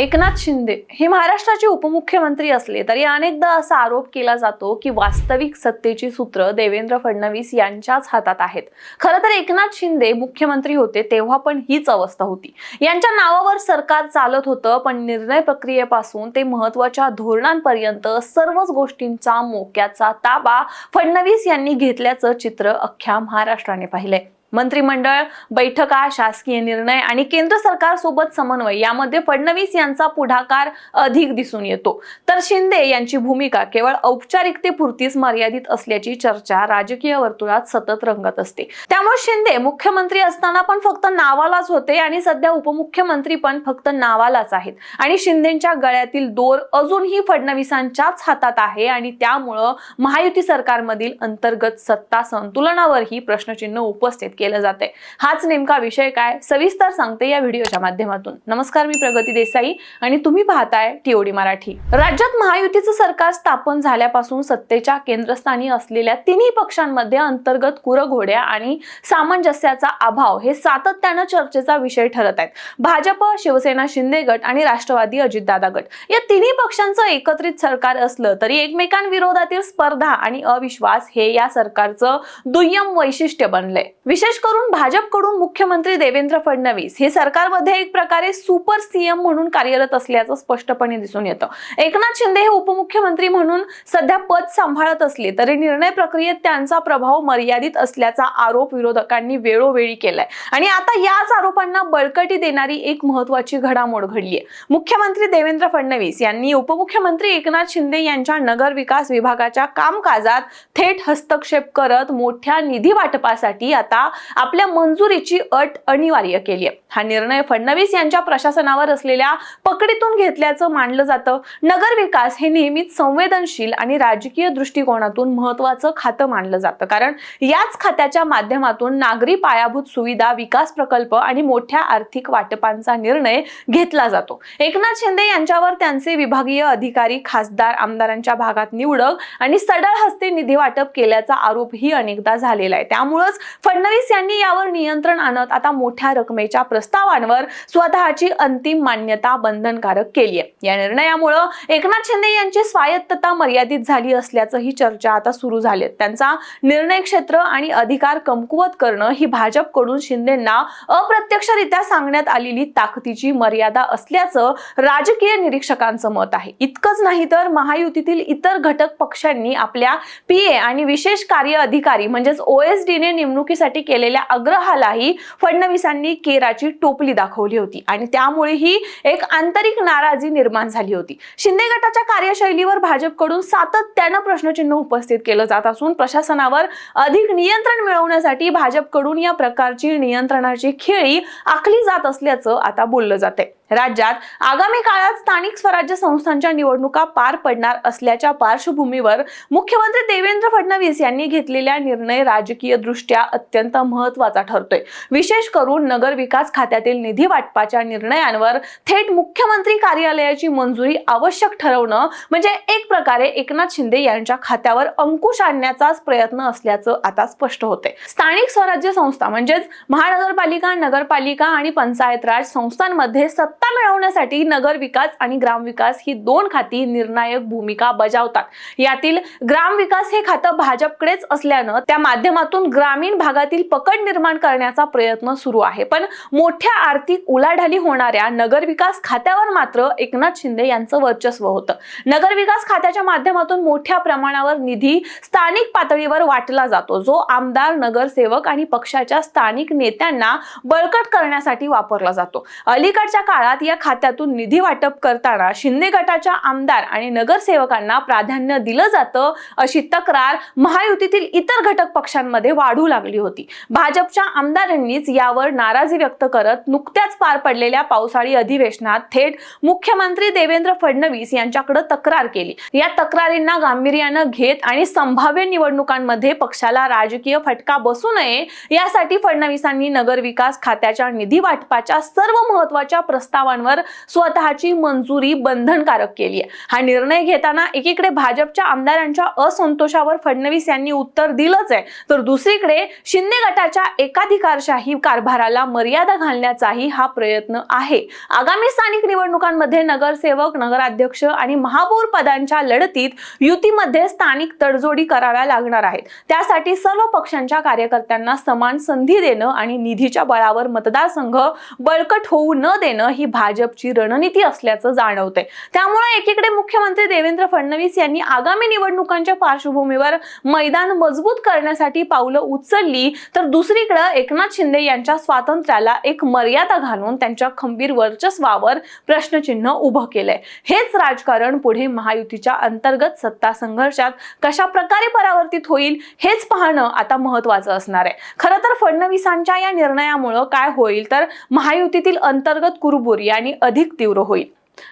एकनाथ शिंदे हे महाराष्ट्राचे उपमुख्यमंत्री असले तरी अनेकदा असा आरोप केला जातो की वास्तविक सत्तेची सूत्र देवेंद्र फडणवीस यांच्याच हातात आहेत. खरं तर एकनाथ शिंदे मुख्यमंत्री होते तेव्हा पण हीच अवस्था होती. यांच्या नावावर सरकार चालत होतं पण निर्णय प्रक्रियेपासून ते महत्त्वाच्या धोरणांपर्यंत सर्वच गोष्टींचा मोक्याचा ताबा फडणवीस यांनी घेतल्याचं चित्र अख्ख्या महाराष्ट्राने पाहिलंय. मंत्रिमंडळ बैठका शासकीय निर्णय आणि केंद्र सरकार सोबत समन्वय यामध्ये फडणवीस यांचा पुढाकार अधिक दिसून येतो. तर शिंदे यांची भूमिका केवळ औपचारिकतेपुरतीच मर्यादित असल्याची चर्चा राजकीय वर्तुळात सतत रंगत असते. त्यामुळे शिंदे मुख्यमंत्री असताना पण फक्त नावालाच होते आणि सध्या उपमुख्यमंत्री पण फक्त नावालाच आहेत. आणि शिंदेच्या गळ्यातील दोर अजूनही फडणवीसांच्याच हातात आहे आणि त्यामुळं महायुती सरकारमधील अंतर्गत सत्ता संतुलनावरही प्रश्नचिन्ह उपस्थित केलं जाते हाच नेमका विषय काय? सविस्तर सांगते या व्हिडिओच्या माध्यमातून. नमस्कार मी प्रगती देसाई आणि तुम्ही पाहताय टीओडी मराठी. राज्यात महायुतीचं सरकार स्थापन झाल्यापासून सत्तेच्या केंद्रस्थानी असलेल्या तिन्ही पक्षांमध्ये अंतर्गत कुरघोड्या आणि सामंजस्याचा अभाव हे सातत्यानं चर्चेचा विषय ठरत आहेत. भाजप शिवसेना शिंदे गट आणि राष्ट्रवादी अजितदादा गट. या तिन्ही पक्षांचं एकत्रित सरकार असलं तरी एकमेकांविरोधातील स्पर्धा आणि अविश्वास हे या सरकारचं दुय्यम वैशिष्ट्य बनलंय. विशेष करून भाजपकडून मुख्यमंत्री देवेंद्र फडणवीस हे सरकारमध्ये एक प्रकारे सुपर सीएम म्हणून कार्यरत असल्याचं स्पष्टपणे दिसून येतं. एकनाथ शिंदे हे उपमुख्यमंत्री म्हणून सध्या पद सांभाळत असले तरी निर्णय प्रक्रियेत त्यांचा प्रभाव मर्यादित असल्याचा आरोप विरोधकांनी वेळोवेळी केलाय. आणि आता याच आरोपांना बळकटी देणारी एक महत्वाची घडामोड घडली आहे मुख्यमंत्री देवेंद्र फडणवीस यांनी उपमुख्यमंत्री एकनाथ शिंदे यांच्या नगर विकास विभागाच्या कामकाजात थेट हस्तक्षेप करत मोठ्या निधी वाटपासाठी आता आपल्या मंजुरीची अट अनिवार्य केली आहे. हा निर्णय फडणवीस यांच्या प्रशासनावर असलेल्या पकडीतून घेतल्याचं मानलं जातं. नगर विकास हे नेहमीच संवेदनशील आणि राजकीय दृष्टिकोनातून महत्वाचं खातं मानलं जातं. कारण याच खात्याच्या माध्यमातून नागरी पायाभूत सुविधा विकास प्रकल्प आणि मोठ्या आर्थिक वाटपांचा निर्णय घेतला जातो. एकनाथ शिंदे यांच्यावर त्यांचे विभागीय अधिकारी खासदार आमदारांच्या भागात निवडक आणि सडळ हस्ते निधी वाटप केल्याचा आरोपही अनेकदा झालेला आहे. त्यामुळंच फडणवीस यांनी यावर नियंत्रण आणत आता मोठ्या रकमेच्या प्रस्तावांवर स्वतःची अंतिम मान्यता बंधनकारक केली आहे. या निर्णयामुळं एकनाथ शिंदे यांची स्वायत्तता मर्यादित झाली असल्याचं ही चर्चा आता सुरू झाली त्यांचा निर्णय क्षेत्र आणि अधिकार कमकुवत करणं ही भाजपकडून शिंदेना अप्रत्यक्षरित्या सांगण्यात आलेली ताकदीची मर्यादा असल्याचं राजकीय निरीक्षकांचं मत आहे. इतकंच नाही तर महायुतीतील इतर घटक पक्षांनी आपल्या पीए आणि विशेष कार्य अधिकारी म्हणजेच ओएसडीने नेमणुकीसाठी केलेल्या आग्रहालाही फडणवीसांनी केराची टोपली दाखवली होती आणि त्यामुळे ही एक आंतरिक नाराजी निर्माण झाली होती. शिंदे गटाच्या कार्यशैलीवर भाजपकडून सातत्यानं प्रश्नचिन्ह उपस्थित केलं जात असून प्रशासनावर अधिक नियंत्रण मिळवण्यासाठी भाजपकडून या प्रकारची नियंत्रणाची खेळी आखली जात असल्याचं आता बोललं जाते राज्यात आगामी काळात स्थानिक स्वराज्य संस्थांच्या निवडणुका पार पडणार असल्याच्या पार्श्वभूमीवर मुख्यमंत्री देवेंद्र फडणवीस यांनी घेतलेला निर्णय राजकीय दृष्ट्या अत्यंत महत्त्वाचा ठरतोय. विशेष करून नगर विकास खात्यातील निधी वाटपाच्या निर्णयांवर थेट मुख्यमंत्री कार्यालयाची मंजुरी आवश्यक ठरवणं म्हणजे एक प्रकारे एकनाथ शिंदे यांच्या खात्यावर अंकुश आणण्याचाच प्रयत्न असल्याचं आता स्पष्ट होते स्थानिक स्वराज्य संस्था म्हणजेच महानगरपालिका नगरपालिका आणि पंचायत राज संस्थांमध्ये सत्ता मिळवण्यासाठी नगर विकास आणि ग्रामविकास ही दोन खाती निर्णायक भूमिका बजावतात. यातील ग्रामविकास हे खातं भाजपकडेच असल्यानं त्या माध्यमातून ग्रामीण भागातील पकड निर्माण करण्याचा प्रयत्न सुरू आहे. पण मोठ्या आर्थिक उलाढाली होणाऱ्या नगर विकास खात्यावर मात्र एकनाथ शिंदे यांचं वर्चस्व होतं. नगर विकास खात्याच्या माध्यमातून मोठ्या प्रमाणावर निधी स्थानिक पातळीवर वाटला जातो जो आमदार नगरसेवक आणि पक्षाच्या स्थानिक नेत्यांना बळकट करण्यासाठी वापरला जातो. अलीकडच्या काळात या खात्यातून निधी वाटप करताना शिंदे गटाच्या आमदार आणि नगरसेवकांना प्राधान्य दिलं जातं अशी तक्रार महायुतीतील इतर घटक पक्षांमध्ये वाढू लागली होती. भाजपच्या आमदारांनीच यावर नाराजी व्यक्त करत नुकत्याच पार पडलेल्या पावसाळी अधिवेशनात थेट मुख्यमंत्री देवेंद्र फडणवीस यांच्याकडे तक्रार केली. या तक्रारींना गांभीर्यानं घेत आणि संभाव्य निवडणुकांमध्ये पक्षाला राजकीय फटका बसू नये यासाठी फडणवीसांनी नगरविकास खात्याच्या निधी वाटपाच्या सर्व महत्त्वाच्या प्रस्ताव प्रस्तावांवर स्वतःची मंजुरी बंधनकारक केली आहे. हा निर्णय घेताना एकीकडे भाजपच्या आमदारांच्या असंतोषावर फडणवीस यांनी उत्तर दिलंच आहे. तर दुसरीकडे शिंदे गटाच्या एकाधिकारशाही कारभाराला मर्यादा घालण्याचाही हा प्रयत्न आहे. आगामी स्थानिक निवडणुकांमध्ये नगरसेवक नगराध्यक्ष आणि महापौर पदांच्या लढतीत युतीमध्ये स्थानिक तडजोडी कराव्या लागणार आहेत. त्यासाठी सर्व पक्षांच्या कार्यकर्त्यांना समान संधी देणं आणि निधीच्या बळावर मतदारसंघ बळकट होऊ न देणं ही भाजपची रणनीती असल्याचं जाणवतंय. त्यामुळे एकीकडे मुख्यमंत्री देवेंद्र फडणवीस यांनी आगामी निवडणुकांच्या पार्श्वभूमीवर मैदान मजबूत करण्यासाठी पावलं उचलली तर दुसरीकडे एकनाथ शिंदे यांच्या स्वातंत्र्याला एक मर्यादा घालून त्यांच्या खंबीर वर्चस्वावर प्रश्नचिन्ह उभं केलंय. हेच राजकारण पुढे महायुतीच्या अंतर्गत सत्ता संघर्षात कशा प्रकारे परावर्तित होईल हेच पाहणं आता महत्वाचं असणार आहे. खरं तर फडणवीसांच्या या निर्णयामुळं काय होईल तर महायुतीतील अंतर्गत कुरबुरी आणि अधिक तीव्र होईल.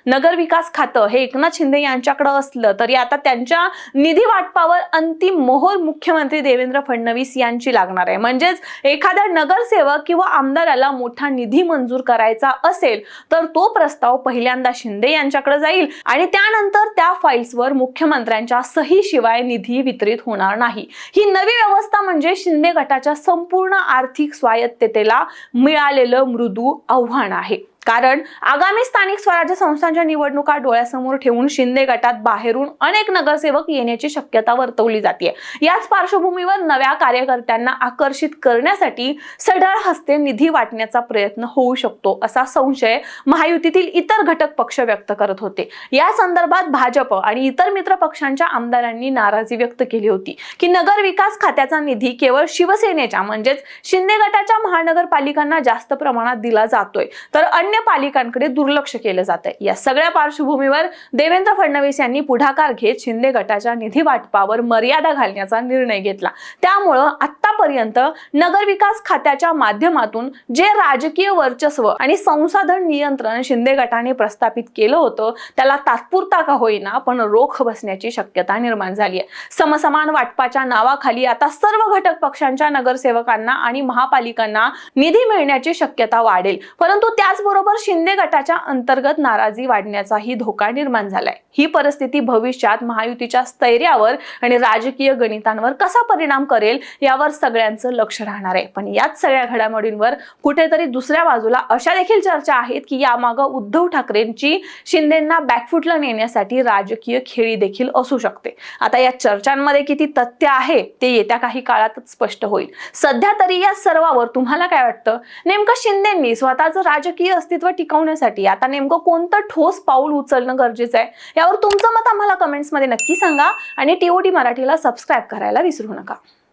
नगर विकास खातं हे एकनाथ शिंदे यांच्याकडे असलं तरी आता त्यांच्या निधी वाटपावर अंतिम मोहोर मुख्यमंत्री देवेंद्र फडणवीस यांची लागणार आहे. म्हणजेच एखाद्या नगरसेवक किंवा आमदाराला मोठा निधी मंजूर करायचा असेल तर तो प्रस्ताव पहिल्यांदा शिंदे यांच्याकडे जाईल आणि त्यानंतर त्या फाईल्सवर मुख्यमंत्र्यांच्या सही शिवाय निधी वितरित होणार नाही. ही नवी व्यवस्था म्हणजे शिंदे गटाच्या संपूर्ण आर्थिक स्वायत्ततेला मिळालेलं मृदू आव्हान आहे. कारण आगामी स्थानिक स्वराज्य संस्थांच्या निवडणुका डोळ्यासमोर ठेवून शिंदे गटात बाहेरून अनेक नगरसेवक येण्याची शक्यता वर्तवली जाते याच पार्श्वभूमीवर नव्या कार्यकर्त्यांना आकर्षित करण्यासाठी सढळ हस्ते निधी वाटण्याचा प्रयत्न होऊ शकतो असा संशय महायुतीतील इतर घटक पक्ष व्यक्त करत होते. या संदर्भात भाजप आणि इतर मित्र पक्षांच्या आमदारांनी नाराजी व्यक्त केली होती की नगर विकास खात्याचा निधी केवळ शिवसेनेच्या म्हणजेच शिंदे गटाच्या महानगरपालिकांना जास्त प्रमाणात दिला जातोय. तर अन्य पालिकांकडे दुर्लक्ष केलं जात आहे या सगळ्या पार्श्वभूमीवर देवेंद्र फडणवीस यांनी पुढाकार घेत शिंदे गटाच्या निधी वाटपावर मर्यादा घालण्याचा निर्णय घेतला. त्यामुळं आतापर्यंत नगरविकास खात्याच्या माध्यमातून जे राजकीय वर्चस्व आणि संसाधन नियंत्रण शिंदे गटाने प्रस्थापित केलं होतं त्याला तात्पुरता का होईना पण रोख बसण्याची शक्यता निर्माण झाली आहे समसमान वाटपाच्या नावाखाली आता सर्व घटक पक्षांच्या नगरसेवकांना आणि महापालिकांना निधी मिळण्याची शक्यता वाढेल. परंतु त्याचबरोबर शिंदे गटाच्या अंतर्गत नाराजी वाढण्याचाही धोका निर्माण झालाय. ही परिस्थिती भविष्यात महायुतीच्या स्थैर्यावर आणि राजकीय गणितांवर कसा परिणाम करेल यावर सगळ्यांचं लक्ष राहणार आहे. पण याच सगळ्या घडामोडींवर कुठेतरी दुसऱ्या बाजूला अशा देखील चर्चा आहेत की यामागं उद्धव ठाकरेंची शिंदेंना बॅकफुटला नेण्यासाठी राजकीय खेळी देखील असू शकते. आता या चर्चांमध्ये किती तथ्य आहे ते येत्या काही काळातच स्पष्ट होईल. सध्या तरी या सर्वावर तुम्हाला काय वाटतं? नेमकं शिंदेंनी स्वतःचं राजकीय अस्तित्व टिकवण्यासाठी. आता नेमकं कोणतं ठोस पाऊल उचलणं गरजेचं आहे यावर तुमचं मत आम्हाला कमेंट्समध्ये नक्की सांगा. आणि टीओडी मराठीला सबस्क्राईब करायला विसरू नका.